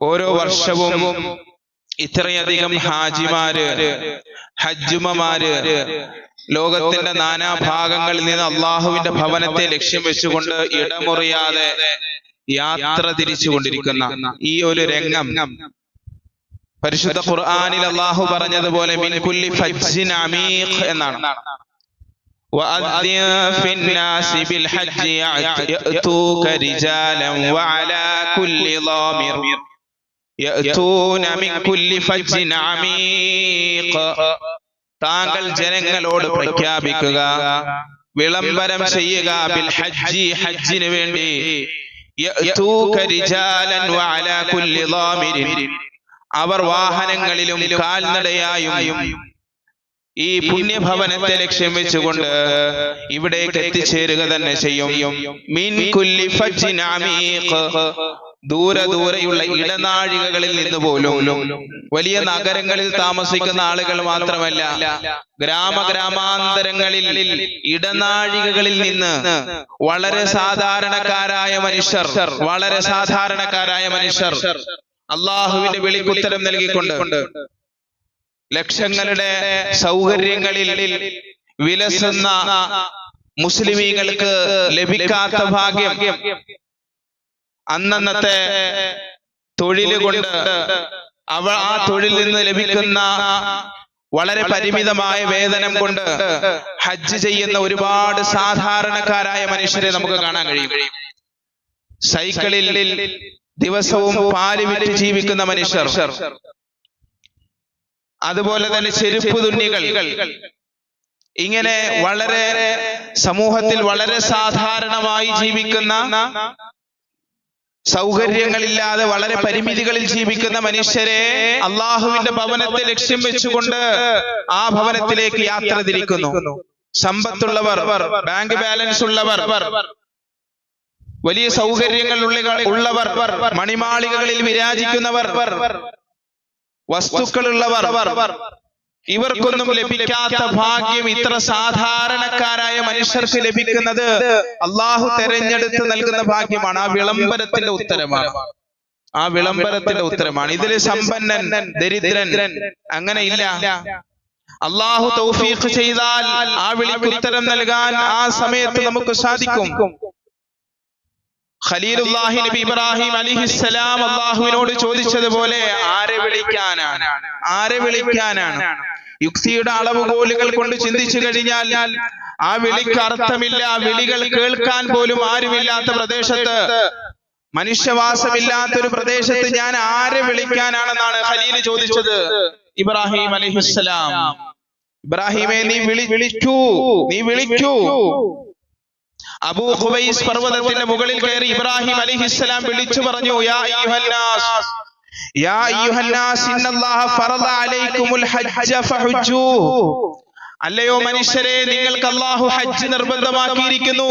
ഓരോ വർഷവും ഇത്രയധികം ഹാജിമാര് ഹജ്ജുമമാര് ലോകത്തിന്റെ നാനാഭാഗങ്ങളിൽ നിന്ന് അള്ളാഹുവിന്റെ ഭവനത്തെ ലക്ഷ്യം വെച്ചുകൊണ്ട് ഇടമുറിയാതെ യാത്ര തിരിച്ചുകൊണ്ടിരിക്കുന്ന ഈ ഒരു രംഗം പരിശുദ്ധ ഖുർആനിൽ അള്ളാഹു പറഞ്ഞതുപോലെ മിൻ കുല്ലി ഫജ്ജിൻ അമീഖ് എന്നാണ് وأذن في الناس بالحج يأتوك رجالا وعلى كل ضامر യതൂന മിൻ കുല്ലി ഫജ്ജിൻ അമീഖ. താങ്കൾ ജനങ്ങളോട് പ്രഖ്യാപിക്കുക. വിളംബരം ചെയ്യുക. ബിൽ ഹജ്ജി ഹജ്ജിന് വേണ്ടി. യതൂക റിജാലൻ വഅലാ കുല്ലി ളാമിരിൻ അവർ വാഹനങ്ങളിലും കാൽനടയായും ഈ പുണ്യഭവനത്തെ ലക്ഷ്യം വെച്ചുകൊണ്ട് ഇവിടേക്ക് എത്തിച്ചേരുക തന്നെ ചെയ്യും. മിൻ കുല്ലി ഫജ്ജിൻ അമീഖ. ദൂരെ ദൂരെയുള്ള ഇടനാഴികകളിൽ നിന്ന് പോലും വലിയ നഗരങ്ങളിൽ താമസിക്കുന്ന ആളുകൾ മാത്രമല്ല ഗ്രാമ ഗ്രാമാന്തരങ്ങളിൽ ഇടനാഴികകളിൽ നിന്ന് വളരെ സാധാരണക്കാരായ മനുഷ്യർ വളരെ സാധാരണക്കാരായ മനുഷ്യർ അള്ളാഹുവിന്റെ വിളിക്കുത്തരം നൽകിക്കൊണ്ട് ലക്ഷങ്ങളുടെ സൗകര്യങ്ങളിൽ വിലസുന്ന മുസ്ലിമീങ്ങൾക്ക് ലഭിക്കാത്ത ഭാഗ്യം അന്നന്നത്തെ തൊഴിൽ കൊണ്ട് അവ ആ തൊഴിൽ നിന്ന് ലഭിക്കുന്ന വളരെ പരിമിതമായ വേതനം കൊണ്ട് ഹജ്ജ് ചെയ്യുന്ന ഒരുപാട് സാധാരണക്കാരായ മനുഷ്യരെ നമുക്ക് കാണാൻ കഴിയും. സൈക്കിളിൽ ദിവസവും പാൽ വിറ്റ് ജീവിക്കുന്ന മനുഷ്യർ. അതുപോലെ തന്നെ ചെരുപ്പ് തുന്നികൾ. ഇങ്ങനെ വളരെ സമൂഹത്തിൽ വളരെ സാധാരണമായി ജീവിക്കുന്ന സൗകര്യങ്ങളില്ലാതെ വളരെ പരിമിതികളിൽ ജീവിക്കുന്ന മനുഷ്യരെ അള്ളാഹുവിന്റെ ഭവനത്തെ ലക്ഷ്യം വെച്ചുകൊണ്ട് ആ ഭവനത്തിലേക്ക് യാത്ര തിരിക്കുന്നു. സമ്പത്തുള്ളവർ ബാങ്ക് ബാലൻസ് ഉള്ളവർ വലിയ സൗകര്യങ്ങൾ ഉള്ള- ഉള്ളവർ മണിമാളികകളിൽ വിരാജിക്കുന്നവർ വസ്തുക്കളുള്ളവർ ഇവർക്കൊന്നും ലഭിക്കാത്ത ഭാഗ്യം ഇത്ര സാധാരണക്കാരായ മനുഷ്യർക്ക് ലഭിക്കുന്നത് അള്ളാഹു തെരഞ്ഞെടുത്ത് നൽകുന്ന ഭാഗ്യമാണ്. ആ വിളംബരത്തിന്റെ ഉത്തരമാണ്. ആ വിളംബരത്തിന്റെ ഉത്തരമാണ്. ഇതിൽ സമ്പന്നൻ ദരിദ്രൻ അങ്ങനെ ഇല്ല. അള്ളാഹു തൗഫീഖ് ചെയ്താൽ ആ വിളിക്ക് ഉത്തരം നൽകാൻ ആ സമയത്ത് നമുക്ക് സാധിക്കും. ഖലീലുല്ലാഹി നബി ഇബ്രാഹിം അലിഹിസ്സലാം അള്ളാഹുവിനോട് ചോദിച്ചതുപോലെ ആരെ വിളിക്കാനാണ്? ആരെ വിളിക്കാനാണ്? യുക്തിയുടെ അളവുകോലുകൾ കൊണ്ട് ചിന്തിച്ചു കഴിഞ്ഞാൽ ആ വിളിക്ക് അർത്ഥമില്ല വിളികൾ കേൾക്കാൻ പോലും ആരുമില്ലാത്ത പ്രദേശത്ത്. മനുഷ്യവാസമില്ലാത്ത ഒരു പ്രദേശത്ത് ഞാൻ ആരെ വിളിക്കാനാണെന്നാണ് ഖലീൽ ചോദിച്ചത്. ഇബ്രാഹിം അലഹിസ്സലാം. ഇബ്രാഹിമെ നീ വിളി വിളിക്കൂ. നീ വിളിക്കൂ. അബൂ ഖുബൈസ് പർവതത്തിന്റെ മുകളിൽ കയറി ഇബ്രാഹിം അലിഹിസ്സലാം വിളിച്ചു പറഞ്ഞു യാ അയ്യുഹന്നാസ് الناس إن الله فرض عليكم ഫഹുജ്ജൂ. അല്ലയോ മനുഷ്യരെ നിങ്ങൾക്ക് അള്ളാഹു ഹജ്ജ് നിർബന്ധമാക്കിയിരിക്കുന്നു.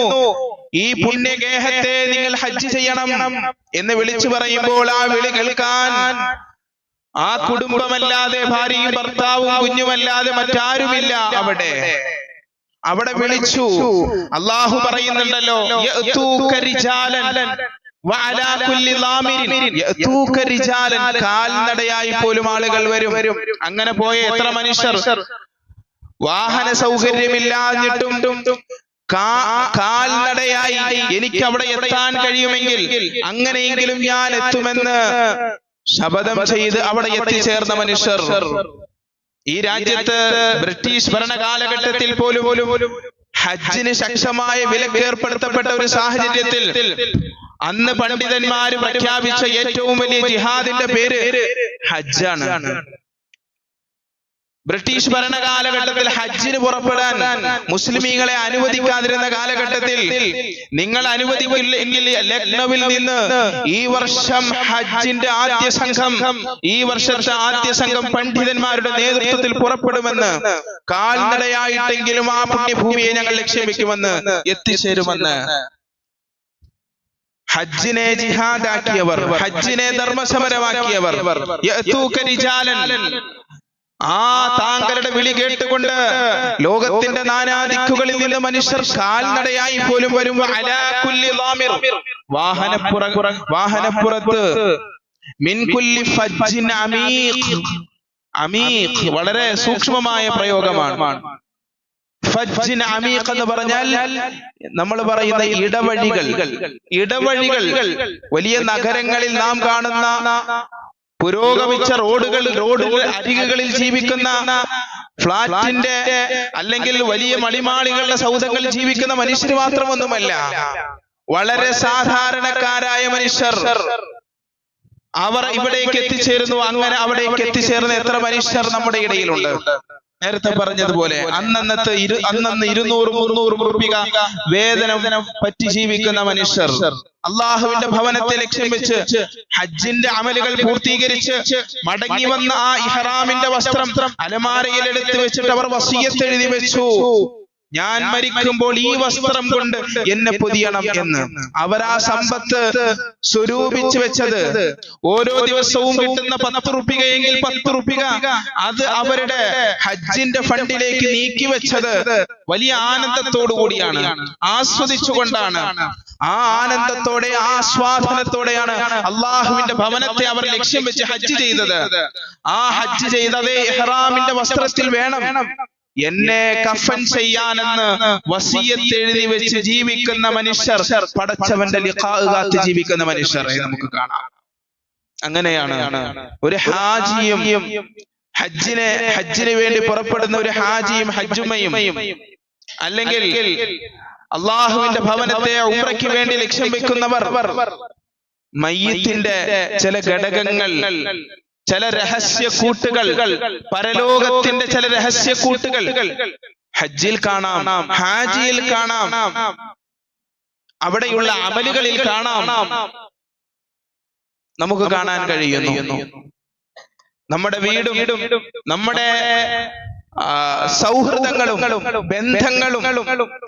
ഈ പുണ്യഗേഹത്തെ നിങ്ങൾ ഹജ്ജ് ചെയ്യണം എന്ന് വിളിച്ചു പറയുമ്പോൾ ആ വിളി കേൾക്കാൻ ആ കുടുംബമല്ലാതെ ഭാര്യയും ഭർത്താവും കുഞ്ഞുമല്ലാതെ മറ്റാരുമില്ല അവിടെ. അവിടെ. വിളിച്ചു. അള്ളാഹു പറയുന്നുണ്ടല്ലോ കാൽനടയായി പോലും ആളുകൾ വരും. അങ്ങനെ പോയ എത്ര മനുഷ്യർ? വാഹന സൗകര്യമില്ലാഞ്ഞിട്ടും കാൽനടയായി എനിക്ക് അവിടെ എത്താൻ കഴിയുമെങ്കിൽ അങ്ങനെയെങ്കിലും ഞാൻ എത്തുമെന്ന് ശപഥം ചെയ്ത് അവിടെ എത്തിച്ചേർന്ന മനുഷ്യർ. ഈ രാജ്യത്ത് ബ്രിട്ടീഷ് ഭരണകാലഘട്ടത്തിൽ പോലും പോലും ഹജ്ജിന് ശക്തമായ വിലക്ക് ഏർപ്പെടുത്തപ്പെട്ട ഒരു സാഹചര്യത്തിൽ അന്ന് പണ്ഡിതന്മാർ പ്രഖ്യാപിച്ച ഏറ്റവും വലിയ ജിഹാദിന്റെ പേര് ഹജ്ജാണ്. ബ്രിട്ടീഷ് ഭരണകാലഘട്ടത്തിൽ ഹജ്ജിന് പുറപ്പെടാൻ മുസ്ലിമീങ്ങളെ അനുവദിക്കാതിരുന്ന കാലഘട്ടത്തിൽ നിങ്ങൾ അനുവദിക്കില്ല എങ്കിൽ ലക്നൌവിൽ നിന്ന് ഈ വർഷം ഹജ്ജിന്റെ ആദ്യ സംഘം ഈ വർഷത്തെ ആദ്യ സംഘം പണ്ഡിതന്മാരുടെ നേതൃത്വത്തിൽ പുറപ്പെടുമെന്ന് കാൽനടയായിട്ടെങ്കിലും ആ പുണ്യഭൂമിയെ ഞങ്ങൾ ലക്ഷ്യം വെക്കുമെന്ന് എത്തിച്ചേരുമെന്ന് ഹജ്ജിനെ ജിഹാദാക്കിയവർ ഹജ്ജിനെ ധർമ്മസമരമാക്കിയവർ ആ താങ്കളുടെ വിളി കേട്ടുകൊണ്ട് ലോകത്തിന്റെ നാനാദിക്കുകളിൽ നിന്ന് മനുഷ്യർ കാൽനടയായി പോലും വരും വാഹനപ്പുറ വാഹനപ്പുറത്ത് ഫജ്ജിൻ അമീഖ്. വളരെ സൂക്ഷ്മമായ പ്രയോഗമാണ്. ഫജ്ജിൻ അമീഖ് എന്ന് പറഞ്ഞാൽ നമ്മൾ പറയുന്ന ഇടവഴികൾ. ഇടവഴികൾ. വലിയ നഗരങ്ങളിൽ നാം കാണുന്ന പുരോഗമിച്ച റോഡുകൾ റോഡുകൾ അരികുകളിൽ ജീവിക്കുന്ന ഫ്ളാറ്റിന്റെ അല്ലെങ്കിൽ വലിയ മണിമാളികളുടെ സൗധങ്ങളിൽ ജീവിക്കുന്ന മനുഷ്യർ മാത്രമൊന്നുമല്ല. വളരെ സാധാരണക്കാരായ മനുഷ്യർ. അവർ ഇവിടേക്ക് എത്തിച്ചേരുന്നു. അങ്ങനെ അവിടേക്ക് എത്തിച്ചേർന്ന എത്ര മനുഷ്യർ നമ്മുടെ ഇടയിലുണ്ട്? നേരത്തെ പറഞ്ഞതുപോലെ അന്നന്നത്തെ ഇരു അന്നന്ന് ഇരുന്നൂറ് മുന്നൂറ് റുപ്യ വേതനം പറ്റി ജീവിക്കുന്ന മനുഷ്യർ. അള്ളാഹുവിന്റെ ഭവനത്തെ ലക്ഷ്യം വെച്ച് ഹജ്ജിന്റെ അമലുകൾ പൂർത്തീകരിച്ച് മടങ്ങി വന്ന ആ ഇഹ്റാമിന്റെ വസ്ത്രം അലമാരയിൽ എടുത്ത് വെച്ചിട്ട് അവർ വസീയത്ത് എഴുതി വെച്ചു. ഞാൻ മരിക്കുമ്പോൾ ഈ വസ്ത്രം കൊണ്ട് എന്നെ പൊതിയണം എന്ന്. അവരാ സമ്പത്ത് സ്വരൂപിച്ച് വെച്ചത്. ഓരോ ദിവസവും കിട്ടുന്ന പത്ത് റുപ്പികയെങ്കിൽ പത്ത് റുപ്പിക. അത് അവരുടെ ഹജ്ജിന്റെ ഫണ്ടിലേക്ക് നീക്കി വെച്ചത്. വലിയ ആനന്ദത്തോടു കൂടിയാണ്. ആസ്വദിച്ചുകൊണ്ടാണ്. ആ ആനന്ദത്തോടെ ആസ്വാദനത്തോടെയാണ് അള്ളാഹുവിന്റെ ഭവനത്തെ അവർ ലക്ഷ്യം വെച്ച് ഹജ്ജ് ചെയ്തത്. ആ ഹജ്ജ് ചെയ്തതേ ഇഹ്റാമിന്റെ വസ്ത്രത്തിൽ വേണം. എന്നെ കഫൻ ചെയ്യാനെന്ന് വസീയത്ത് എഴുതി വെച്ച് ജീവിക്കുന്ന മനുഷ്യർ പടച്ചവന്റെ കാത്ത് ജീവിക്കുന്ന മനുഷ്യരെ നമുക്ക് കാണാം. അങ്ങനെയാണ് ഒരു ഹാജിയും ഹജ്ജിനെ ഹജ്ജിന് വേണ്ടി പുറപ്പെടുന്ന ഒരു ഹാജിയും ഹജ്ജുമയും അല്ലെങ്കിൽ അള്ളാഹുവിന്റെ ഭവനത്തെ ഉമ്രയ്ക്ക് വേണ്ടി ലക്ഷ്യം വെക്കുന്നവർ മയ്യത്തിന്റെ ചില ഘടകങ്ങൾ ചില രഹസ്യ കൂട്ടുകൾ പരലോകത്തിന്റെ ചില രഹസ്യ കൂട്ടുകൾ. ഹജ്ജിൽ കാണാം ഹാജിയിൽ കാണാം അവിടെയുള്ള അമലുകളിൽ കാണാം. നമുക്ക് കാണാൻ കഴിയുന്നു. നമ്മുടെ വീടും നമ്മുടെ സൗഹൃദങ്ങളും ബന്ധങ്ങളും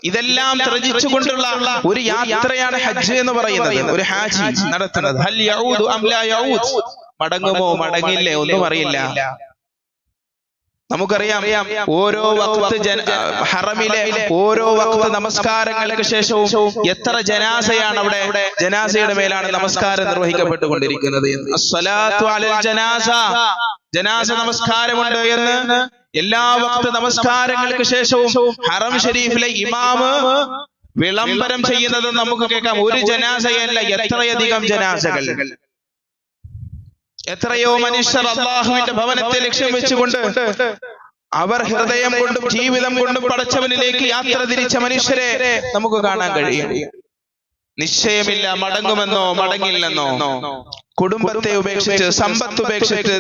ഇതെല്ലാം ത്രജിച്ചുകൊണ്ടുള്ള ഒരു യാത്രയാണ് ഹജ്ജ് എന്ന് പറയുന്നത് ഒരു ഹാജി നടത്തുന്നത്. മടങ്ങുമോ മടങ്ങില്ലേ? ഒന്നും അറിയില്ല. നമുക്കറിയാം ഓരോ വക്ത് ഹറമിലെ ഓരോ വക്ത് നമസ്കാരങ്ങൾക്ക് ശേഷവും എത്ര ജനാസയാണ് അവിടെ? ജനാസയുടെ മേലാണ് നമസ്കാരം നിർവഹിക്കപ്പെട്ടുകൊണ്ടിരിക്കുന്നത് ജനാസ. ജനാസ. നമസ്കാരമുണ്ട് എന്ന് എല്ലാ വക്ത് നമസ്കാരങ്ങൾക്ക് ശേഷവും ഹറം ഷരീഫിലെ ഇമാമ് വിളംബരം ചെയ്യുന്നത് നമുക്ക് കേൾക്കാം. ഒരു ജനാസയല്ല എത്രയധികം ജനാസകൾ? എത്രയോ മനുഷ്യർ അള്ളാഹുവിന്റെ ഭവനത്തെ ലക്ഷ്യം വെച്ചുകൊണ്ട് അവർ ഹൃദയം കൊണ്ടും ജീവിതം കൊണ്ടും പടച്ചവനിലേക്ക് യാത്ര തിരിച്ച മനുഷ്യരെ നമുക്ക് കാണാൻ കഴിയും. നിശ്ചയമില്ല മടങ്ങുമെന്നോ മടങ്ങില്ലെന്നോ. കുടുംബത്തെ ഉപേക്ഷിച്ച് സമ്പത്ത് ഉപേക്ഷിച്ച്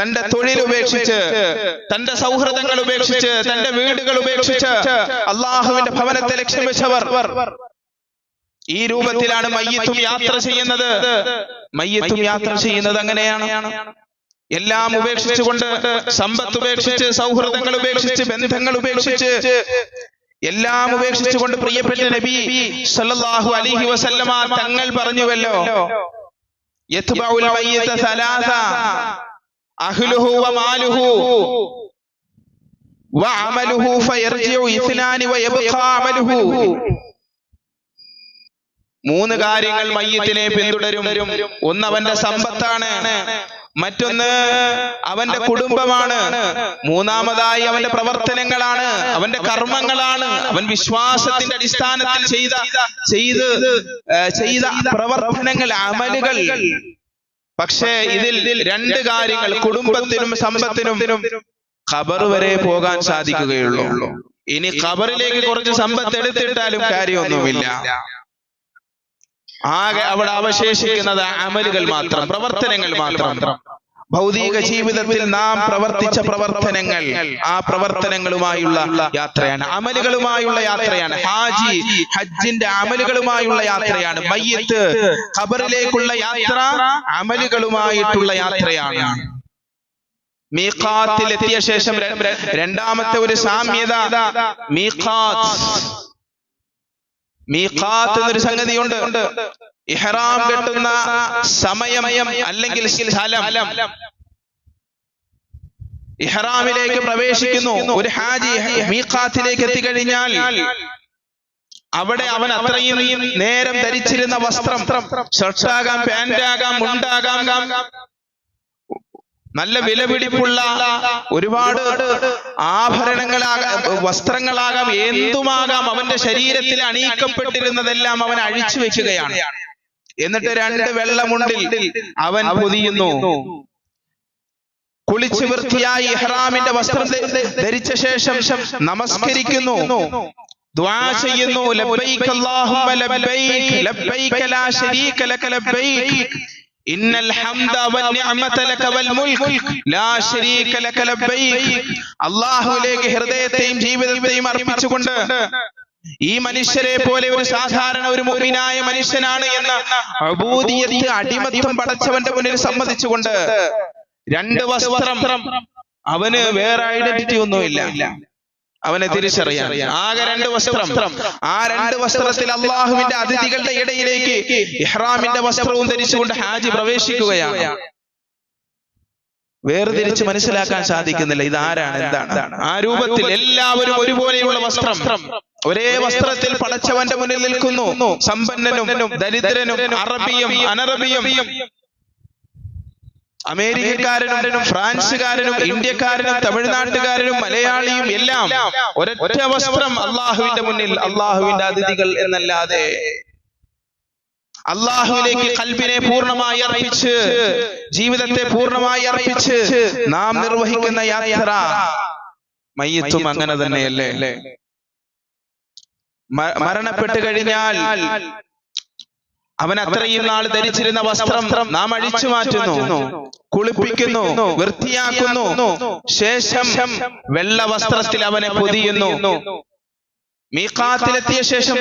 തന്റെ തൊഴിൽ ഉപേക്ഷിച്ച് തന്റെ സൗഹൃദങ്ങൾ ഉപേക്ഷിച്ച് തന്റെ വീടുകൾ ഉപേക്ഷിച്ച് അള്ളാഹുവിന്റെ ഭവനത്തെ ലക്ഷ്യം വെച്ചവർ ഈ രൂപത്തിലാണ് മയ്യത്തും യാത്ര ചെയ്യുന്നത്. മയ്യത്തും യാത്ര ചെയ്യുന്നത് അങ്ങനെയാണ്. എല്ലാം ഉപേക്ഷിച്ചുകൊണ്ട് സമ്പത്ത് ഉപേക്ഷിച്ച് സൗഹൃദങ്ങൾ ഉപേക്ഷിച്ച് ബന്ധങ്ങൾ ഉപേക്ഷിച്ച് എല്ലാം ഉപേക്ഷിച്ചുകൊണ്ട് പ്രിയപ്പെട്ട നബി സല്ലല്ലാഹു അലൈഹി വസല്ലമ തങ്ങൾ പറഞ്ഞുവല്ലോ. യത്ബഉൽ മയ്യത സലാസ. അഹ്ലുഹു വമാലുഹു വഅമലുഹു ഫയർജിഉ ഇസ്നാനി വയബ്ഖാ അമലുഹു. മൂന്ന് കാര്യങ്ങൾ മയ്യത്തിനെ പിന്തുടരും. ഒന്ന് അവന്റെ സമ്പത്താണ്. മറ്റൊന്ന് അവന്റെ കുടുംബമാണ്. മൂന്നാമതായി അവന്റെ പ്രവർത്തനങ്ങളാണ്. അവന്റെ കർമ്മങ്ങളാണ്. അവൻ വിശ്വാസത്തിന്റെ അടിസ്ഥാനത്തിൽ ചെയ്ത ചെയ്ത് ചെയ്ത പ്രവർത്തനങ്ങൾ അമലുകൾ. പക്ഷേ ഇതിൽ രണ്ട് കാര്യങ്ങൾ കുടുംബത്തിനും സമ്പത്തിനും ഖബർ വരെ പോകാൻ സാധിക്കുകയുള്ളൂ. ഇനി ഖബറിലേക്ക് കുറച്ച് സമ്പത്ത് എടുത്തിട്ടാലും കാര്യമൊന്നുമില്ല. ആകെ അവിടെ അവശേഷിക്കുന്നത് അമലുകൾ മാത്രം പ്രവർത്തനങ്ങൾ മാത്രം. ഭൗതിക ജീവിതത്തിൽ നാം പ്രവർത്തിച്ച പ്രവർത്തനങ്ങൾ ആ പ്രവർത്തനങ്ങളുമായുള്ള യാത്രയാണ്. അമലുകളുമായുള്ള യാത്രയാണ്. ഹാജി ഹജ്ജിന്റെ അമലുകളുമായുള്ള യാത്രയാണ്. മയ്യത്ത് ഖബറിലേക്കുള്ള യാത്ര അമലുകളുമായിട്ടുള്ള യാത്രയാണ്. മീഖാത്തിൽ എത്തിയ ശേഷം രണ്ടാമത്തെ ഒരു സാമ്യത മീഖാത്ത്. മീഖാത്ത് എന്നൊരു സംഗതിയുണ്ട്. ഇഹ്റാം കെട്ടുന്ന സമയം അല്ലെങ്കിൽ സ്ഥലം. ഇഹ്റാമിലേക്ക് പ്രവേശിക്കുന്നു. ഒരു ഹാജി മീഖാത്തിലേക്ക് എത്തിക്കഴിഞ്ഞാൽ അവിടെ അവൻ അത്രയും നേരം ധരിച്ചിരുന്ന വസ്ത്രം. ഷർട്ടാകാം പാന്റാകാം മുണ്ടാകാം. നല്ല വിലപിടിപ്പുള്ള ഒരുപാട് ആഭരണങ്ങളാകാം വസ്ത്രങ്ങളാകാം എന്തുമാകാം അവന്റെ ശരീരത്തിൽ അണിയിക്കപ്പെട്ടിരുന്നതെല്ലാം അവൻ അഴിച്ചു വെക്കുകയാണ്. എന്നിട്ട് രണ്ട് വെള്ളമുണ്ടിൽ അവൻ പൊതിയുന്നു. കുളിച്ച് വൃത്തിയായി ഇഹ്റാമിന്റെ വസ്ത്രം ധരിച്ച ശേഷം നമസ്കരിക്കുന്നു. ദ്വാ ചെയ്യുന്നു. ലബ്ബൈക അല്ലാഹുമ്മ ലബ്ബൈക ലബ്ബൈക. ലാ ശരീക ലക ലബ്ബൈക. അല്ലാഹുവിലേക്ക് ഹൃദയത്തെയും ജീവിതത്തെയും അർപ്പിച്ചുകൊണ്ട് ഈ മനുഷ്യരെ പോലെ ഒരു സാധാരണ ഒരു മുഅ്മിനായ മനുഷ്യനാണ് എന്ന അബൂദിയത്ത് അടിമത്തം പടച്ചവന്റെ മുന്നിൽ സമ്മതിച്ചുകൊണ്ട് രണ്ട് വസ്ത്രം അവന് വേറെ ഐഡന്റിറ്റി ഒന്നുമില്ല. അവനെ തിരിച്ചറിയാൻ. ആകെ രണ്ട് വസ്ത്രം. ആ രണ്ട് വസ്ത്രത്തിൽ അള്ളാഹുവിന്റെ അതിഥികളുടെ ഇടയിലേക്ക് ഇഹ്റാമിന്റെ വസ്ത്രവും ധരിച്ചുകൊണ്ട് ഹാജി പ്രവേശിക്കുകയാണ്. വേർതിരിച്ച് മനസ്സിലാക്കാൻ സാധിക്കുന്നില്ല. ഇത് ആരാണ് എന്താണ്? ആ രൂപത്തിൽ എല്ലാവരും ഒരുപോലെയുള്ള വസ്ത്രം. ഒരേ വസ്ത്രത്തിൽ പടച്ചവന്റെ മുന്നിൽ നിൽക്കുന്നു. സമ്പന്നനും ദരിദ്രനും അറബിയും അനറബിയും അമേരിക്കക്കാരനും ഫ്രാൻസുകാരനും ഇന്ത്യക്കാരനും തമിഴ്നാട്ടുകാരനും മലയാളിയും എല്ലാം ഒരൊറ്റ വസ്ത്രം അള്ളാഹുവിന്റെ മുന്നിൽ അള്ളാഹുവിന്റെ അതിഥികൾ എന്നല്ലാതെ അള്ളാഹുവിലേക്ക് കൽബിനെ പൂർണമായി അർപ്പിച്ച് ജീവിതത്തെ പൂർണമായി അർപ്പിച്ച് നാം നിർവഹിക്കുന്ന യാത്ര മയ്യത്തും അങ്ങനെ തന്നെയല്ലേ? മരണപ്പെട്ടു കഴിഞ്ഞാൽ അവൻ അത്രയും നാൾ ധരിച്ചിരുന്ന വസ്ത്രം നാം അഴിച്ചു മാറ്റുന്നു. കുളിപ്പിക്കുന്നു വൃത്തിയാക്കുന്നു. ശേഷം വെള്ള വസ്ത്രത്തിൽ അവനെ പൊതിയുന്നു. മീഖാത്തിലെത്തിയ ശേഷം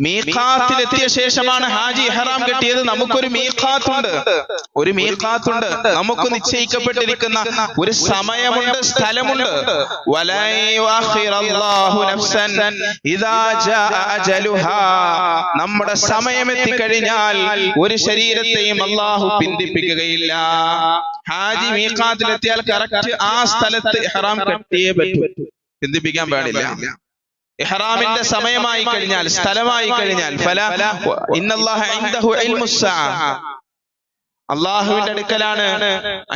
മീഖാത്തിലെത്തിയ ശേഷമാണ് ഹാജി ഹറാം കെട്ടിയത്. നമുക്കൊരു മീഖാത്തുണ്ട്. ഒരു മീഖാത്തുണ്ട്. നമുക്ക് നിശ്ചയിക്കപ്പെട്ടിരിക്കുന്ന ഒരു സമയമുണ്ട് സ്ഥലമുണ്ട്. നമ്മുടെ സമയം എത്തിക്കഴിഞ്ഞാൽ ഒരു ശരീരത്തെയും അള്ളാഹു പിന്തിപ്പിക്കുകയില്ല. ഹാജി മീഖാത്തിലെത്തിയാൽ കറക്റ്റ് ആ സ്ഥലത്ത് ഇഹ്റാം കെട്ടിയേ പറ്റൂ. പിന്തിപ്പിക്കാൻ പാടില്ല. ഇഹ്റാമിന്റെ സമയമായി കഴിഞ്ഞാൽ സ്ഥലമായി കഴിഞ്ഞാൽ ഫല ഇന്നല്ലാഹ ഇൻദഹു ഇൽമുസ്സാ അള്ളാഹുവിന്റെ അടുക്കലാണ്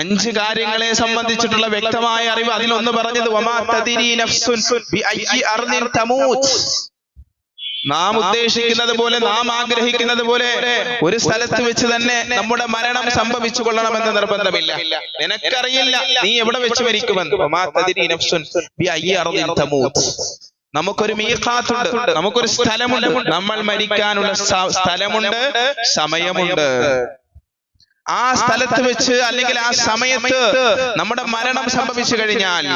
അഞ്ച് കാര്യങ്ങളെ സംബന്ധിച്ചിട്ടുള്ള വ്യക്തമായ അറിവ്. അതിലൊന്ന് പറഞ്ഞത് വമാ തദിരി നഫ്സുൻ ബിഅയ്യി അർദിൽ തമൂത് നാം ഉദ്ദേശിക്കുന്നത് പോലെ നാം ആഗ്രഹിക്കുന്നത് പോലെ ഒരു സ്ഥലത്ത് വെച്ച് തന്നെ നമ്മുടെ മരണം സംഭവിച്ചു കൊള്ളണമെന്ന് നിർബന്ധമില്ല. നിനക്കറിയില്ല നീ എവിടെ വെച്ച് മരിക്കുമെന്ന്. നമുക്കൊരു മീഖാത്തുണ്ട്. നമുക്കൊരു സ്ഥലമുണ്ട്. നമ്മൾ മരിക്കാനുള്ള സ്ഥലമുണ്ട് സമയമുണ്ട്. ആ സ്ഥലത്ത് വെച്ച് അല്ലെങ്കിൽ ആ സമയത്ത് നമ്മുടെ മരണം സംഭവിച്ചു കഴിഞ്ഞാൽ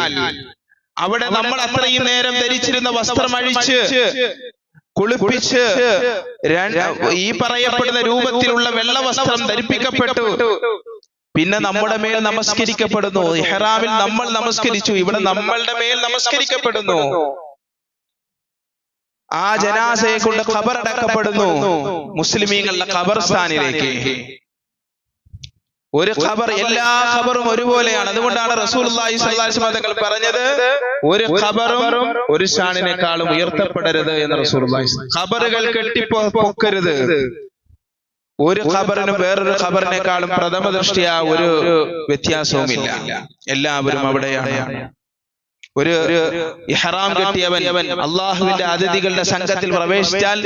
അവിടെ നമ്മൾ അത്രയും നേരം ധരിച്ചിരുന്ന വസ്ത്രം അഴിച്ച് കുളിപ്പിച്ച് ഈ പറയപ്പെടുന്ന രൂപത്തിലുള്ള വെള്ള വസ്ത്രം ധരിപ്പിക്കപ്പെട്ടു. പിന്നെ നമ്മുടെ മേൽ നമസ്കരിക്കപ്പെടുന്നു. ഇഹ്റാമിൽ നമ്മൾ നമസ്കരിച്ചു. ഇവിടെ നമ്മളുടെ മേൽ നമസ്കരിക്കപ്പെടുന്നു. ആ ജനാസയെ കൊണ്ട് ഖബറടക്കപ്പെടുന്നു. മുസ്ലിമീങ്ങളുടെ ഖബർസ്ഥാനിലേക്ക്. ഒരു ഖബർ എല്ലാ ഖബറും ഒരുപോലെയാണ്. അതുകൊണ്ടാണ് റസൂലുള്ളാഹി സ്വല്ലല്ലാഹി അലൈഹി വസല്ലം തങ്ങൾ പറഞ്ഞത് ഒരു ഖബറും ഒരു ഷാണിനേക്കാളും ഉയർത്തപ്പെടരുത് എന്ന് റസൂലുള്ളാഹി ഖബറുകൾ കെട്ടിപ്പൊക്കരുത്. ഒരു ഖബറിനും വേറൊരു ഖബറിനേക്കാളും പ്രഥമ ദൃഷ്ടിയ ഒരു വ്യത്യാസവുമില്ല. എല്ലാവരും അവിടെയാണ്. ഒരു ഇഹ്റാം കെട്ടിയവൻ അള്ളാഹുവിന്റെ അതിഥികളുടെ സംഘത്തിൽ പ്രവേശിച്ചാൽ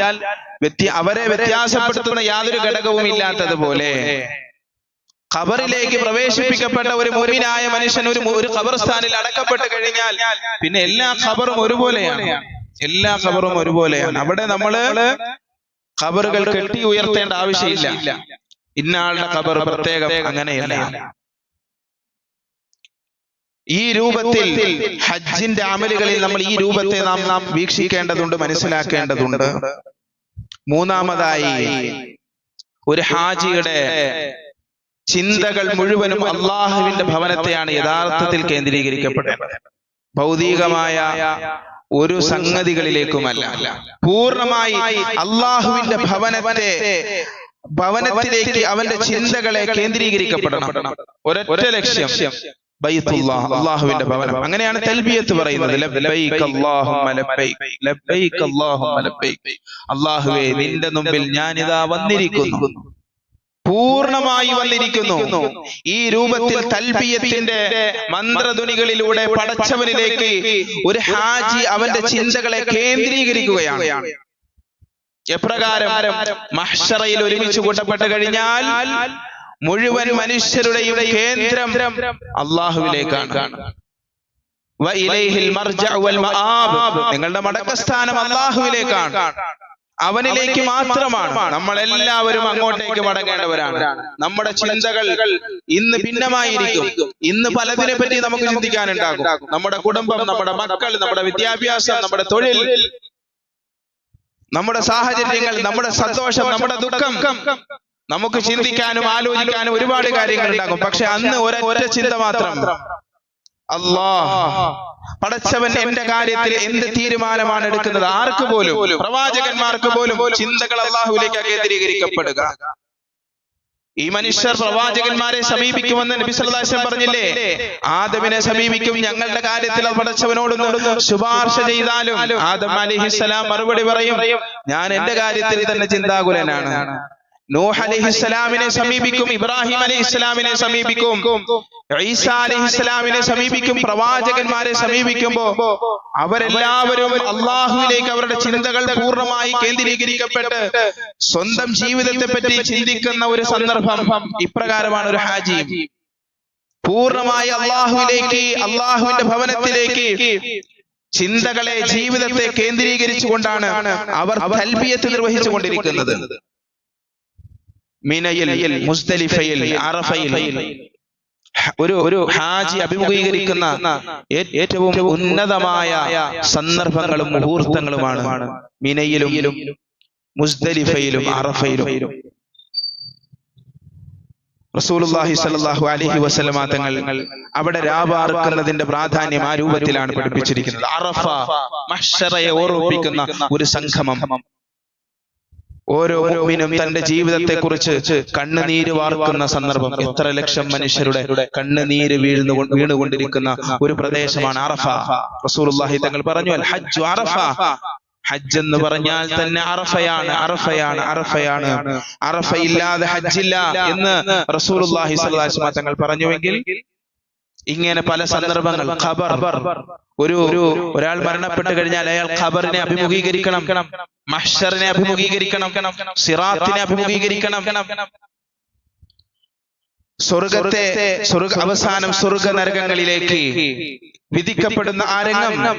അവരെ വ്യത്യാസപ്പെടുത്തുന്ന യാതൊരു ഘടകവും ഇല്ലാത്തതുപോലെ ഖബറിലേക്ക് പ്രവേശിപ്പിക്കപ്പെട്ട ഒരു മുറിനായ മനുഷ്യൻ ഒരു ഒരു ഖബർസ്ഥാനിൽ അടക്കപ്പെട്ട് കഴിഞ്ഞാൽ പിന്നെ എല്ലാ ഖബറും ഒരുപോലെയാണ്. എല്ലാ ഖബറും ഒരുപോലെയാണ്. അവിടെ നമ്മൾ ഖബറുകൾ കെട്ടി ഉയർത്തേണ്ട ആവശ്യമില്ല. ഇന്നാളുടെ ഖബർ പ്രത്യേകം അങ്ങനെയല്ല. ഈ രൂപത്തിൽ ഹജ്ജിന്റെ അമലുകളിൽ നമ്മൾ ഈ രൂപത്തെ നാം നാം വീക്ഷിക്കേണ്ടതുണ്ട് മനസ്സിലാക്കേണ്ടതുണ്ട്. മൂന്നാമതായി ഒരു ഹാജിയുടെ ചിന്തകൾ മുഴുവനും അള്ളാഹുവിന്റെ ഭവനത്തെയാണ് യഥാർത്ഥത്തിൽ കേന്ദ്രീകരിക്കപ്പെട്ടത്. ഭൗതികമായ ഒരു സംഗതികളിലേക്കുമല്ല. പൂർണമായി അള്ളാഹുവിന്റെ ഭവനത്തെ ഭവനത്തിലേക്ക് അവന്റെ ചിന്തകളെ കേന്ദ്രീകരിക്കപ്പെടണം. ഒരൊറ്റ ലക്ഷ്യം. അള്ളാഹുവിന്റെ ഭവനം. അങ്ങനെയാണ് തൽബിയത്ത് പറയുന്നത്. അള്ളാഹുവേ നിന്റെ മുമ്പിൽ ഞാനിതാ വന്നിരിക്കുന്നു. പൂർണമായി വന്നിരിക്കുന്നു. ഈ രൂപത്തിൽ തൽബിയത്തിന്റെ മന്ത്രധുനികളിലൂടെ പടച്ചവനിലേക്ക് ഒരു ഹാജി അവന്റെ ചിന്തകളെ കേന്ദ്രീകരിക്കുകയാണ്. എപ്രകാരം മഹ്ഷറയിൽ ഒരുമിച്ച് കൂട്ടപ്പെട്ട് കഴിഞ്ഞാൽ മുഴുവൻ മനുഷ്യരുടെയും കേന്ദ്രം അള്ളാഹുവിലേക്കാണ്. നിങ്ങളുടെ മടക്കസ്ഥാനം അള്ളാഹുവിലേക്കാണ്. അവനിലേക്ക് മാത്രമാണ്. നമ്മൾ എല്ലാവരും അങ്ങോട്ടേക്ക് മടങ്ങേണ്ടവരാണ്. നമ്മുടെ ചിന്തകൾ ഇന്ന് ഭിന്നമായിരിക്കും. ഇന്ന് പലതിനെ പറ്റി നമുക്ക് ചിന്തിക്കാനുണ്ടാകും. നമ്മുടെ കുടുംബം നമ്മുടെ മക്കൾ നമ്മുടെ വിദ്യാഭ്യാസം നമ്മുടെ തൊഴിൽ. നമ്മുടെ സാഹചര്യങ്ങൾ നമ്മുടെ സന്തോഷം നമ്മുടെ ദുഃഖം. നമുക്ക് ചിന്തിക്കാനും ആലോചിക്കാനും ഒരുപാട് കാര്യങ്ങൾ ഉണ്ടാകും. പക്ഷെ അന്ന് ഒരൊറ്റ ചിന്ത മാത്രം. അല്ലാ. പടച്ചവൻ എന്റെ കാര്യത്തിൽ എന്ത് തീരുമാനമാണ് എടുക്കുന്നത്? ആർക്ക് പോലും. പ്രവാചകന്മാർക്ക് പോലും ചിന്തകൾ അള്ളാഹുലേക്ക് കേന്ദ്രീകരിക്കപ്പെടുക ഈ മനുഷ്യർ പ്രവാചകന്മാരെ സമീപിക്കുമെന്ന് നബി സല്ലല്ലാഹു അലൈഹി വസല്ലം പറഞ്ഞില്ലേ? ആദമിനെ സമീപിക്കും ഞങ്ങളുടെ കാര്യത്തിൽ പടച്ചവനോട് ശുപാർശ ചെയ്താലും ആദം അലിഹിസ്സലാം മറുപടി പറയും ഞാൻ എന്റെ കാര്യത്തിൽ തന്നെ ചിന്താകുലനാണ്. നൂഹ് അലൈഹിസ്സലാമിനെ സമീപിക്കും ഇബ്രാഹിം അലൈഹിസ്സലാമിനെ സമീപിക്കും ഈസ അലൈഹിസ്സലാമിനെ സമീപിക്കും പ്രവാചകന്മാരെ സമീപിക്കുമ്പോ അവരെല്ലാവരും അള്ളാഹുവിലേക്ക് അവരുടെ ചിന്തകൾ പൂർണമായി കേന്ദ്രീകരിക്കപ്പെട്ട് സ്വന്തം ജീവിതത്തെ പറ്റി ചിന്തിക്കുന്ന ഒരു സന്ദർഭം ഇപ്രകാരമാണ് ഒരു ഹാജി. പൂർണമായി അള്ളാഹുവിലേക്ക് അള്ളാഹുവിന്റെ ഭവനത്തിലേക്ക് ചിന്തകളെ ജീവിതത്തെ കേന്ദ്രീകരിച്ചുകൊണ്ടാണ് അവർ തൽബിയത്ത് നിർവഹിച്ചു കൊണ്ടിരിക്കുന്നത് മിനയിൽ മുസ്തലിഫയിൽ അറഫയിൽ ഒരു ഒരു ഹാജി അഭിമുഖീകരിക്കുന്ന ഏറ്റവും ഉന്നതമായ സന്ദർഭങ്ങളും മുഹൂർത്തങ്ങളുമാണ് മിനയിലും മുസ്തലിഫയിലും അറഫയിലും. റസൂലുള്ളാഹി സ്വല്ലല്ലാഹു അലൈഹി വസല്ലമ തങ്ങൾ അവിടെ രാപാർക്കുന്നതിന്റെ പ്രാധാന്യം ആ രൂപത്തിലാണ് പഠിപ്പിച്ചിരിക്കുന്നത്. അറഫ മഹ്ശറയെ ഓർമ്മിപ്പിക്കുന്ന ഒരു സംഗമം. ഓരോ മോമിനും തന്റെ ജീവിതത്തെ കുറിച്ച് കണ്ണുനീര് വാർക്കുന്ന സന്ദർഭം എത്ര ലക്ഷം മനുഷ്യരുടെ കണ്ണുനീര് വീഴുന്നു വീണുകൊണ്ടിരിക്കുന്ന ഒരു പ്രദേശമാണ് അറഫ. റസൂലുള്ളാഹി തങ്ങൾ പറഞ്ഞു അൽ ഹജ്ജു അറഫ. ഹജ്ജ് എന്ന് പറഞ്ഞാൽ തന്നെ അറഫയാണ് അറഫയാണ് അറഫയാണ് അറഫയില്ലാതെ ഹജ്ജില്ല എന്ന് റസൂലുള്ളാഹി സ്വല്ലല്ലാഹി അലൈഹി വസല്ലം തങ്ങൾ പറഞ്ഞുവെങ്കിൽ ഇങ്ങനെ പല സന്ദർഭങ്ങൾ ഖബർ. ഒരു ഒരു ഒരാൾ മരണപ്പെട്ട് കഴിഞ്ഞാൽ അയാൾ ഖബറിനെ അഭിമുഖീകരിക്കണം മഹ്ഷറിനെ അഭിമുഖീകരിക്കണം സിറാത്തിനെ അഭിമുഖീകരിക്കണം. സ്വർഗത്തെ സ്വർഗ അവസാനം സ്വർഗ നരകങ്ങളിലേക്ക് വിധിക്കപ്പെടുന്ന ആ രംഗം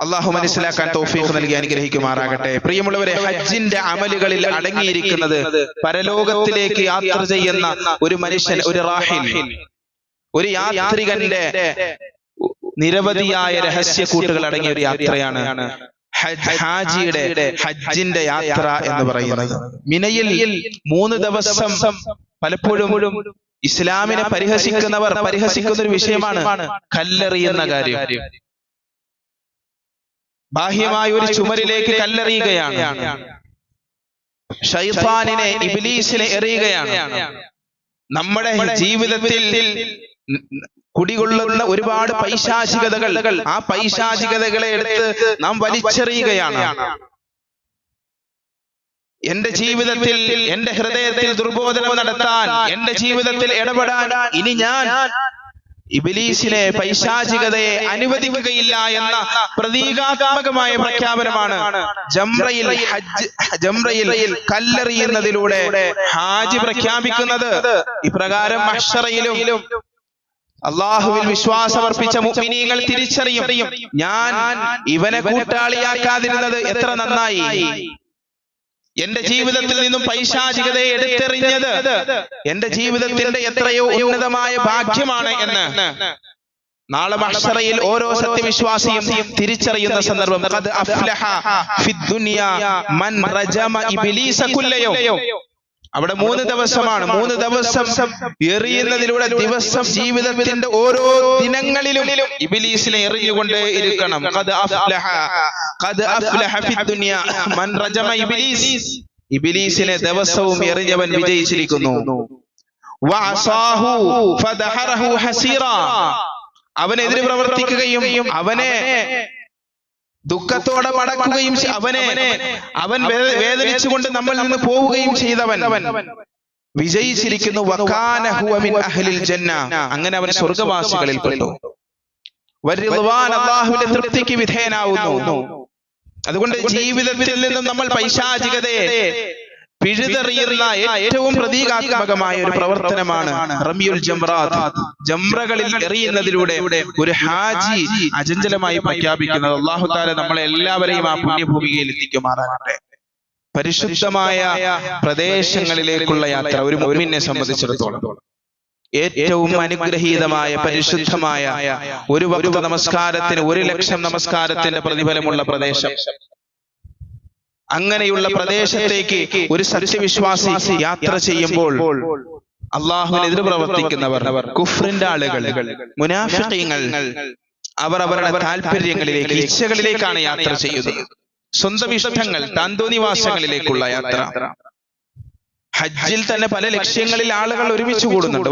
അള്ളാഹു മനസ്സിലാക്കാൻ തൗഫീഖ് നൽകി അനുഗ്രഹിക്കുമാറാകട്ടെ. പ്രിയമുള്ളവരെ ഹജ്ജിന്റെ അമലുകളിൽ അടങ്ങിയിരിക്കുന്നത് പരലോകത്തിലേക്ക് യാത്ര ചെയ്യുന്ന ഒരു മനുഷ്യൻ ഒരു റാഹിൽ. ഒരു യാത്രികന്റെ നിരവധിയായ രഹസ്യ കൂട്ടുകൾ അടങ്ങിയ ഒരു യാത്രയാണ് ഹാജിയുടെ ഹജ്ജിന്റെ യാത്ര എന്ന് പറയുന്നത്. മിനയിൽ മൂന്ന് ദിവസം പലപ്പോഴും ഇസ്ലാമിനെ പരിഹസിക്കുന്നവർ പരിഹസിക്കുന്ന ഒരു വിഷയമാണ് കല്ലെറിയുന്ന കാര്യം. ബാഹ്യമായ ഒരു ചുമരിലേക്ക് കല്ലെറിയുകയാണ്. ഷൈഫാനിനെ ഇബിലീസിനെ എറിയുകയാണ്. നമ്മുടെ ജീവിതത്തിൽ കുടികൊള്ളുന്ന ഒരുപാട് പൈശാചികതകൾ ആ പൈശാചികതകളെ എടുത്ത് നാം വലിച്ചെറിയുകയാണ്. എന്റെ ജീവിതത്തിൽ എന്റെ ഹൃദയത്തിൽ ദുർബോധനം നടത്താൻ എന്റെ ജീവിതത്തിൽ ഇടപെടാൻ ഇനി ഞാൻ ഇബിലീസിനെ പൈശാചികതയെ അനുവദിക്കുകയില്ല എന്ന പ്രതീകാത്മകമായ പ്രഖ്യാപനമാണ് ജംറയിൽ ഹജ്ജ് ജംറയിൽ കല്ലെറിയുന്നതിലൂടെ ഹാജി പ്രഖ്യാപിക്കുന്നത് ഇപ്രകാരം അക്ഷറയിലും അള്ളാഹുവിൽ വിശ്വാസമർപ്പിച്ച മുഅ്മിനീങ്ങൾ തിരിച്ചറിയും. ഞാൻ ഇവനെ കൂട്ടാളിയാക്കാതിരുന്നത് എത്ര നന്നായി? എന്റെ ജീവിതത്തിൽ നിന്നും പൈശാചികതയെ എടുത്തെറിഞ്ഞത് എന്റെ ജീവിതത്തിന്റെ എത്രയോ ഉന്നതമായ ഭാഗ്യമാണ് എന്ന്. നാളെ മഷറയിൽ ഓരോ സത്യവിശ്വാസിയും തിരിച്ചറിയുന്ന സന്ദർഭം. അഫ്ലഹ മൻ റജമ ഇബ്ലീസ കുല്ലയൗം അവിടെ മൂന്ന് ദിവസമാണ്. മൂന്ന് ദിവസം എറിയുന്നതിലൂടെ ദിവസം ജീവിതത്തിന്റെ ഓരോ ദിനങ്ങളിലും ഇബിലീസിനെ എറിഞ്ഞുകൊണ്ട് ഇരിക്കണം. ഖദ് അഫ്ലഹ. ഖദ് അഫ്ലഹ ഫിദ് ദുനിയ. മൻ റജമ ഇബ്ലീസ്. ഇബിലീസിനെ ദിവസവും എറിഞ്ഞവൻ വിജയിച്ചിരിക്കുന്നു. അവനെതിരെ പ്രവർത്തിക്കുകയും അവനെ ദുഃഖത്തോടെ മടക്കുകയും അവനെ അവൻ വേദനിച്ചുകൊണ്ട് നമ്മൾ നിന്ന് പോവുകയും ചെയ്തവൻ. വിജയിച്ചിരിക്കുന്നു അഹ്ലിൽ ജന്ന. അങ്ങനെ അവൻ സ്വർഗവാസികളിൽ പെട്ടു. അള്ളാഹുവിന്റെ തൃപ്തിക്ക് വിധേയനാവുന്നു. അതുകൊണ്ട് ജീവിതത്തിൽ നിന്നും നമ്മൾ പൈശാചികതയെ പിഴുതെറിയുന്ന ഏറ്റവും പ്രതീകാത്മകമായ ഒരു പ്രവർത്തനമാണ് റമിയുൽ ജംറാത്ത് ജംറകളിൽ എറിയുന്നതിലൂടെ ഒരു ഹാജി അചഞ്ചലമായി പ്രഖ്യാപിക്കുന്നത് അള്ളാഹു താല നമ്മളെ എല്ലാവരെയും ആ പുണ്യഭൂമികയിൽ എത്തിക്കുമാറാകട്ടെ. പരിശുദ്ധമായ പ്രദേശങ്ങളിലേക്കുള്ള യാത്ര ഒരു മുഅ്മിനെ സംബന്ധിച്ചിടത്തോളം ഏറ്റവും അനുഗ്രഹീതമായ പരിശുദ്ധമായ ഒരു വക്ത നമസ്കാരത്തിന് ഒരു ലക്ഷം നമസ്കാരത്തിന്റെ പ്രതിഫലമുള്ള പ്രദേശം. അങ്ങനെയുള്ള പ്രദേശത്തേക്ക് ഒരു സത്യവിശ്വാസി യാത്ര ചെയ്യുമ്പോൾ അള്ളാഹുവിനെതിരെ പ്രവർത്തിക്കുന്നവർ കുഫ്രിന്റെ ആളുകൾ മുനാഫിഖീങ്ങൾ അവർ അവരുടെ താല്പര്യങ്ങളിലേക്ക് ഇച്ഛകളിലേക്കാണ് യാത്ര ചെയ്യുന്നത്. സ്വന്തം ഇഷ്ടങ്ങൾ താന്തോനിവാസങ്ങളിലേക്കുള്ള യാത്ര. ഹജ്ജിൽ തന്നെ പല ലക്ഷ്യങ്ങളിൽ ആളുകൾ ഒരുമിച്ച് കൂടുന്നുണ്ട്.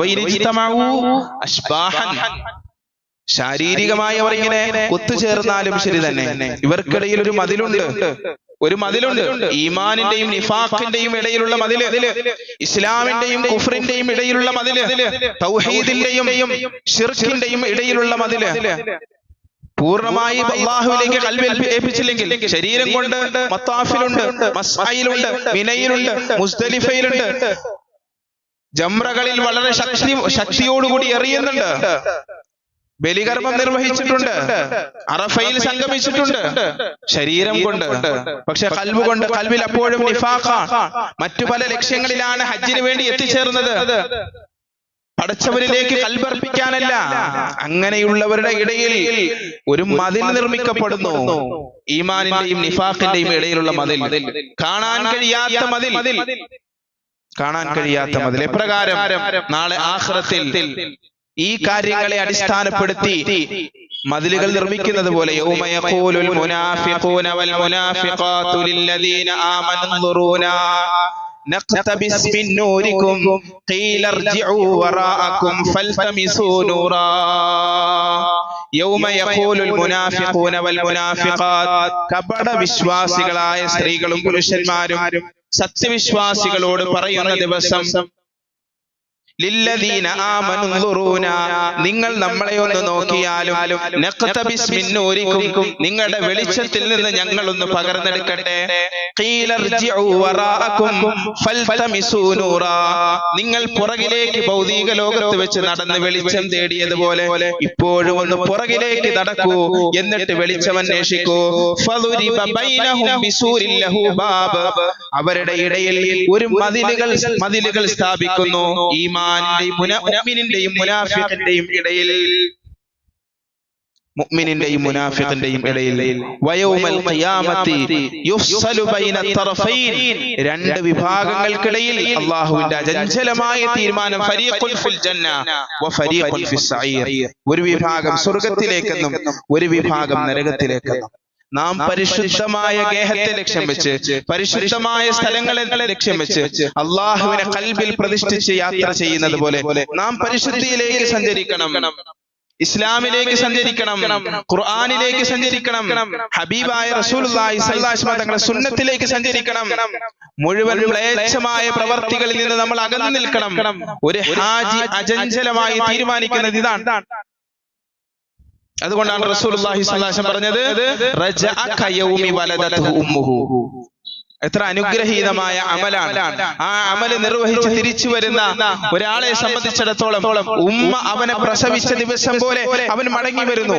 ശാരീരികമായി അവർ ഇങ്ങനെ ഒത്തുചേർന്നാലും ശരി തന്നെ. ഇവർക്കിടയിൽ ഒരു മതിലുണ്ട്. ഒരു മതിലുണ്ട്. ഈമാനിന്റെയും നിഫാഖിന്റെയും ഇടയിലുള്ള മതിൽ. ഇസ്ലാമിന്റെയും കുഫറിന്റെയും ഇടയിലുള്ള മതിൽ. തൗഹീദിന്റെയും ഷിർഖിന്റെയും ഇടയിലുള്ള മതിൽ. പൂർണമായി അള്ളാഹുവിലേക്ക് കൽവി ഏൽപ്പിച്ചില്ലെങ്കിൽ ശരീരം കൊണ്ട് മത്താഫിലുണ്ട് മസ്ഹയിലുണ്ട് മിനയിലുണ്ട് മുസ്തലിഫയിലുണ്ട് ജംറകളിൽ വളരെ ശക്തി ശക്തിയോടുകൂടി എറിയുന്നുണ്ട്. ബലികർമ്മം നിർവഹിച്ചിട്ടുണ്ട്. അറഫയിൽ സംഗമിച്ചിട്ടുണ്ട്. ശരീരം കൊണ്ട്. പക്ഷെ കൽവ് കൊണ്ട് കൽവിൽ അപ്പോഴും മറ്റു പല ലക്ഷ്യങ്ങളിലാണ് ഹജ്ജിന് വേണ്ടി എത്തിച്ചേർന്നത്. പടച്ചവരിലേക്ക് കൽബർപ്പിക്കാനല്ല അങ്ങനെയുള്ളവരുടെ ഇടയിൽ ഒരു മതിൽ നിർമ്മിക്കപ്പെടുന്നു. ഈമാനിന്റെയും നിഫാഖിന്റെയും ഇടയിലുള്ള മതിൽ. കാണാൻ കഴിയാത്ത മതിൽ. കാണാൻ കഴിയാത്ത മതിൽ. എപ്രകാരം നാളെ ആഖിറത്തിൽ ഈ കാര്യങ്ങളെ അടിസ്ഥാനപ്പെടുത്തി മതിലുകൾ നിർമ്മിക്കുന്നത് പോലെ യൗമ യഖൂലുൽ മുനാഫിഖൂന വൽ മുനാഫിഖാതു ലില്ലദീന ആമനു انظرونا نقتبس من نوركم قيل ارجعوا وراءكم فالتمسوا نورا യൗമ യഖൂലുൽ മുനാഫിഖൂന വൽ മുനാഫിഖാത്ത് കപട വിശ്വാസികളായ സ്ത്രീകളും പുരുഷന്മാരും സത്യവിശ്വാസികളോട് പറയുന്ന ദിവസം ലില്ലദീന ആമനു എന്ദുറൂന നിങ്ങൾ നമ്മളെ ഒന്ന് നോക്കിയാലും നിങ്ങളുടെ വെളിച്ചത്തിൽ നിന്ന് ഞങ്ങൾ ഒന്ന് പകർന്നെടുക്കട്ടെ. നിങ്ങൾ പുറകിലേക്ക് ഭൗതിക ലോകത്ത് വെച്ച് നടന്ന് വെളിച്ചം തേടിയതുപോലെ ഇപ്പോഴും ഒന്ന് പുറകിലേക്ക് നടക്കൂ. എന്നിട്ട് വെളിച്ചം അന്വേഷിക്കൂ. അവരുടെ ഇടയിൽ ഒരു മതിലുകൾ മതിലുകൾ സ്ഥാപിക്കുന്നു. ഈ മുന- മുഅ്മിനിന്റെയും മുനാഫിഖിന്റെയും ഇടയിൽ മുഅ്മിനിന്റെയും മുനാഫിഖിന്റെയും ഇടയിൽ വയൗമൽ ഖിയാമത്തി യുഫ്സലു ബൈന രണ്ട് വിഭാഗങ്ങൾക്കിടയിൽ അല്ലാഹുവിന്റെ അജഞ്ചലമായ തീരുമാനം ഫരീഖുൽ ഫിൽ ജന്ന വ ഫരീഖുൻ ഫിസ് സഈർ. ഒരു വിഭാഗം സ്വർഗത്തിലേക്കെന്നും ഒരു വിഭാഗം നരകത്തിലേക്കെന്നും. നാം പരിശുദ്ധമായ ഗേഹത്തെ ലക്ഷ്യം വെച്ച് പരിശുദ്ധമായ സ്ഥലങ്ങളെ ലക്ഷ്യം വെച്ച് അള്ളാഹുവിനെ കൽബിൽ പ്രതിഷ്ഠിച്ച് യാത്ര ചെയ്യുന്നത് പോലെ നാം പരിശുദ്ധിയിലേക്ക് സഞ്ചരിക്കണം. ഇസ്ലാമിലേക്ക് സഞ്ചരിക്കണം. ഖുർആാനിലേക്ക് സഞ്ചരിക്കണം. ഹബീബായ സ്വല്ലല്ലാഹു തങ്ങളുടെ സുന്നത്തിലേക്ക് സഞ്ചരിക്കണം. മുഴുവൻ മ്ലേച്ഛമായ പ്രവർത്തികളിൽ നിന്ന് നമ്മൾ അകന്നു നിൽക്കണം. ഒരു ഹാജി അചഞ്ചലമായി തീരുമാനിക്കുന്നത് ഇതാണ്. അതുകൊണ്ടാണ് റസൂലുള്ളാഹി സ്വല്ലല്ലാഹി അലൈഹി വസല്ലം പറഞ്ഞത് ഉമ്മുഹു. എത്ര അനുഗ്രഹീതമായ അമലാണ്. ആ അമൽ നിർവഹിച്ച് തിരിച്ചു വരുന്ന ഒരാളെ സംബന്ധിച്ചിടത്തോളം ഉമ്മ അവനെ പ്രസവിച്ച ദിവസം പോലെ അവൻ മടങ്ങി വരുന്നു.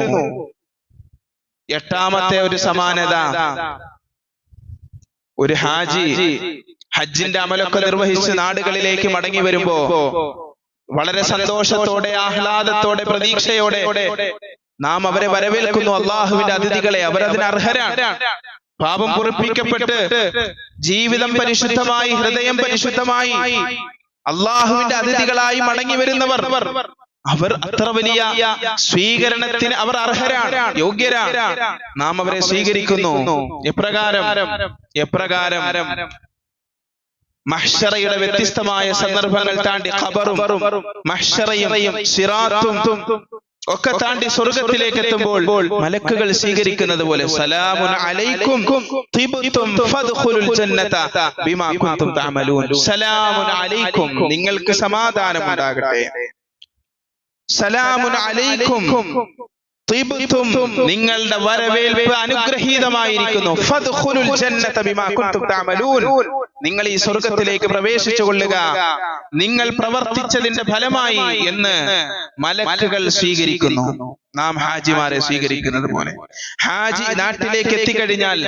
എട്ടാമത്തെ ഒരു സമാനത. ഒരു ഹാജി ഹജ്ജിന്റെ അമലൊക്കെ നിർവഹിച്ച് നാടുകളിലേക്ക് മടങ്ങി വരുമ്പോ വളരെ സന്തോഷത്തോടെ ആഹ്ലാദത്തോടെ പ്രതീക്ഷയോടെ നാം അവരെ വരവേൽക്കുന്നു. അള്ളാഹുവിന്റെ അതിഥികളെ. അവരതിന് അർഹരാണ്. പാപം പൊറുപ്പിക്കപ്പെട്ട് ജീവിതം പരിശുദ്ധമായി ഹൃദയം പരിശുദ്ധമായി അള്ളാഹുവിന്റെ അതിഥികളായി മടങ്ങി വരുന്നവർ അവർ അത്ര വലിയ സ്വീകരണത്തിന് അവർ അർഹരാണ്. യോഗ്യരാണ്. നാം അവരെ സ്വീകരിക്കുന്നു. എപ്രകാരം? എപ്രകാരം? മഹ്ഷറയുടെ വ്യത്യസ്തമായ സന്ദർഭങ്ങൾ താണ്ടി ഖബറും മഹ്ഷറയും സിറാത്തും ഒക്കെ താണ്ടി സ്വർഗത്തിലേക്ക് എത്തുമ്പോൾ മലക്കുകൾ സ്വീകരിക്കുന്നത് പോലെ സലാമുൻ അലൈക്കും സലാമുൻ അലൈക്കും നിങ്ങൾക്ക് സമാധാനം ഉണ്ടാകട്ടെ സലാമുൻ അലൈക്കും നിങ്ങളുടെ വരവേൽപ്പ് അനുഗ്രഹീതമായിരിക്കുന്നു. നിങ്ങൾ ഈ സ്വർഗത്തിലേക്ക് പ്രവേശിച്ചു കൊള്ളുക. നിങ്ങൾ പ്രവർത്തിച്ചതിന്റെ ഫലമായി എന്ന് മലക്കുകൾ സ്വീകരിക്കുന്നു. നാം ഹാജിമാരെ സ്വീകരിക്കുന്നത് പോലെ. ഹാജി നാട്ടിലേക്ക് എത്തിക്കഴിഞ്ഞാൽ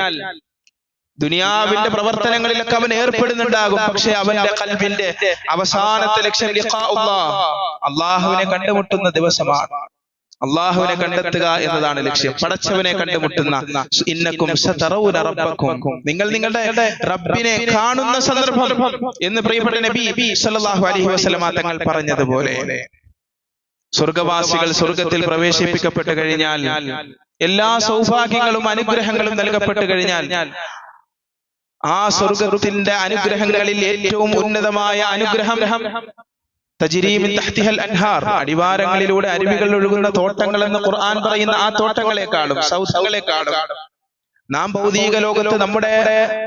ദുനിയാവിന്റെ പ്രവർത്തനങ്ങളിലൊക്കെ അവൻ ഏർപ്പെടുന്നുണ്ടാകും. പക്ഷെ അവന്റെ കൽവിന്റെ അവസാനത്തെ ലക്ഷ്യം. അള്ളാഹുവിനെ കണ്ടുമുട്ടുന്ന ദിവസമാണ്. അള്ളാഹുവിനെ കണ്ടെത്തുക എന്നതാണ് ലക്ഷ്യം. പടച്ചവനെ കണ്ടുമുട്ടുന്ന ഇന്നക്കും നിങ്ങൾ നിങ്ങളുടെ റബ്ബിനെ കാണുന്ന സന്ദർഭം എന്ന് പ്രിയപ്പെട്ട നബി സല്ലല്ലാഹു അലൈഹി വസല്ലമ തങ്ങൾ പറഞ്ഞതുപോലെ സ്വർഗവാസികൾ സ്വർഗത്തിൽ പ്രവേശിപ്പിക്കപ്പെട്ട് കഴിഞ്ഞാൽ എല്ലാ സൗഭാഗ്യങ്ങളും അനുഗ്രഹങ്ങളും നൽകപ്പെട്ടു കഴിഞ്ഞാൽ ആ സ്വർഗത്തിന്റെ അനുഗ്രഹങ്ങളിൽ ഏറ്റവും ഉന്നതമായ അനുഗ്രഹം അൻഹാർ അടിവാരങ്ങളിലൂടെ അരുവികൾ ഒഴുകുന്ന തോട്ടങ്ങൾ എന്ന് ഖുർആൻ പറയുന്ന ആ തോട്ടങ്ങളെക്കാളും സൗധങ്ങളെക്കാളും നാം ഭൗതിക ലോകത്ത് നമ്മുടെ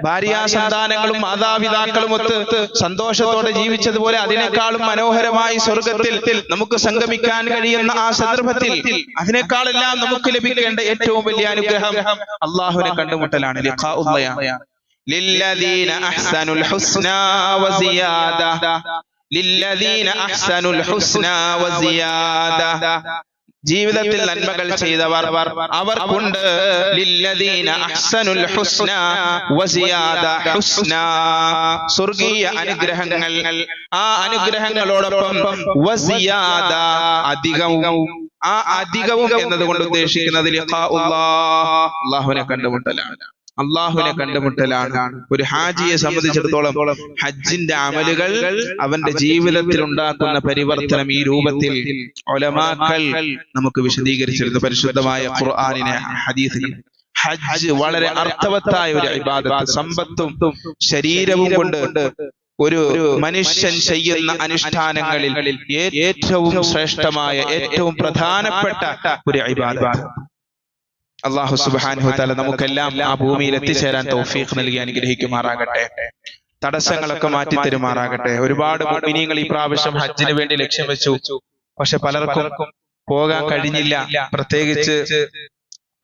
ഭാര്യാ സന്താനങ്ങളും മാതാപിതാക്കളും ഒത്ത് സന്തോഷത്തോടെ ജീവിച്ചതുപോലെ അതിനേക്കാളും മനോഹരമായി സ്വർഗത്തിൽ നമുക്ക് സംഗമിക്കാൻ കഴിയുന്ന ആ സന്ദർഭത്തിൽ അതിനേക്കാളെല്ലാം നമുക്ക് ലഭിക്കേണ്ട ഏറ്റവും വലിയ അനുഗ്രഹം അള്ളാഹുവിനെ കണ്ടുമുട്ടലാണ് ലിഖാഉള്ളയാണ് للذين أحسنوا الحسنى وزيادة ലില്ലദീന അഹ്സനുൽ ഹുസ്ന വസിയാദ ജീവിതത്തിൽ നന്മകൾ ചെയ്തവർ അവർക്കുണ്ട്. ലില്ലദീന അഹ്സനുൽ ഹുസ്ന വസിയാദ ഹുസ്ന. സ്വർഗീയ അനുഗ്രഹങ്ങൾ. ആ അനുഗ്രഹങ്ങളോടൊപ്പം വസിയാദ അധികവും. ആ അധികവും എന്നതുകൊണ്ട് ഉദ്ദേശിക്കുന്നത് അള്ളാഹുവിനെ കണ്ടുമുട്ടലാണ്. അള്ളാഹുവിനെ കണ്ടുമുട്ടലാണ്. ഒരു ഹാജിയെ സംബന്ധിച്ചിടത്തോളം ഹജ്ജിന്റെ അമലുകൾ അവന്റെ ജീവിതത്തിൽ ഉണ്ടാക്കുന്ന പരിവർത്തനം ഈ രൂപത്തിൽ ഒലമാക്കൾ നമുക്ക് വിശദീകരിച്ചിരുന്നു. പരിശുദ്ധമായ ഖുർആാനിനെ ഹദീസുകൾ ഹജ്ജ് വളരെ അർത്ഥവത്തായ ഒരു ഇബാദത്ത്. സമ്പത്തും ശരീരവും കൊണ്ട് ഒരു മനുഷ്യൻ ചെയ്യുന്ന അനുഷ്ഠാനങ്ങളിൽ ഏറ്റവും ശ്രേഷ്ഠമായ ഏറ്റവും പ്രധാനപ്പെട്ട ഒരു ഇബാദത്ത്. അള്ളാഹു സുബാനുഹുത്താല തല നമുക്കെല്ലാം ആ ഭൂമിയിൽ എത്തിച്ചേരാൻ തൗഫീഖ് നൽകി അനുഗ്രഹിക്കുമാറാകട്ടെ. തടസ്സങ്ങളൊക്കെ മാറ്റി തരുമാറാകട്ടെ. ഒരുപാട് മുഅ്മിനീങ്ങൾ ഈ പ്രാവശ്യം ഹജ്ജിന് വേണ്ടി ലക്ഷ്യം വെച്ചു. പക്ഷെ പലർക്കും പോകാൻ കഴിഞ്ഞില്ല. പ്രത്യേകിച്ച്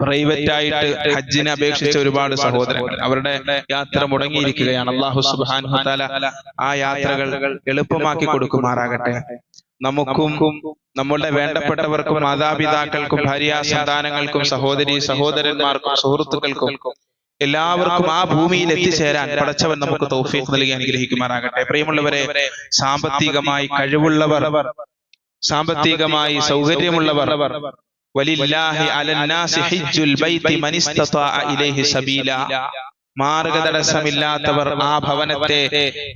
പ്രൈവറ്റ് ആയിട്ട് ഹജ്ജിനെ അപേക്ഷിച്ച ഒരുപാട് സഹോദരങ്ങൾ അവരുടെ യാത്ര മുടങ്ങിയിരിക്കുകയാണ്. അള്ളാഹു സുബാൻഹു താല ആ യാത്രകൾ എളുപ്പമാക്കി കൊടുക്കുമാറാകട്ടെ. നമുക്കും നമ്മളുടെ വേണ്ടപ്പെട്ടവർക്കും മാതാപിതാക്കൾക്കും ഭാര്യ സന്താനങ്ങൾക്കും സഹോദരി സഹോദരന്മാർക്കും സുഹൃത്തുക്കൾക്കും എല്ലാവർക്കും ആ ഭൂമിയിൽ എത്തിച്ചേരാൻ പടച്ചവൻ നമുക്ക് തൗഫീഖ് നൽകി അനുഗ്രഹിക്കുമാറാകട്ടെ. പ്രിയമുള്ളവരെ സാമ്പത്തികമായി കഴിവുള്ളവർ സാമ്പത്തികമായി സൗകര്യമുള്ളവർ വലില്ലാഹി അലന്നാസി ഹിജ്ജുൽ ബൈതി മൻ ഇസ്തതാഅ ഇലൈഹി സബീല. മാർഗതടസ്സമില്ലാത്തവർ ആ ഭവനത്തെ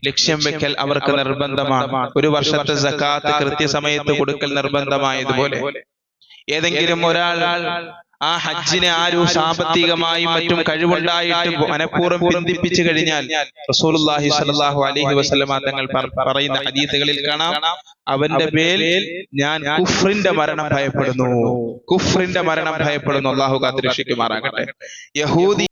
ലക്ഷ്യം വെക്കൽ അവർക്ക് നിർബന്ധമാണ്. ഒരു വർഷത്തെ സക്കാത്ത് കൃത്യസമയത്ത് കൊടുക്കൽ നിർബന്ധമായതുപോലെ. ഏതെങ്കിലും ഒരാൾ ആ ഹജ്ജിനെ ആരും സാമ്പത്തികമായും മറ്റും കഴിവുണ്ടായിട്ട് മനഃപൂർവം ബന്ധിപ്പിച്ചു കഴിഞ്ഞാൽ റസൂലുള്ളാഹി സ്വല്ലല്ലാഹു അലൈഹി വസല്ലമ തങ്ങൾ പറയുന്ന ഹദീസുകളിൽ കാണാം. അവന്റെ മേൽ ഞാൻ കുഫ്രിന്റെ മരണം ഭയപ്പെടുന്നു. കുഫ്രിന്റെ മരണം ഭയപ്പെടുന്നു. അള്ളാഹു കാത്തിരക്ഷിക്കുമാറാകട്ടെ. യഹൂദി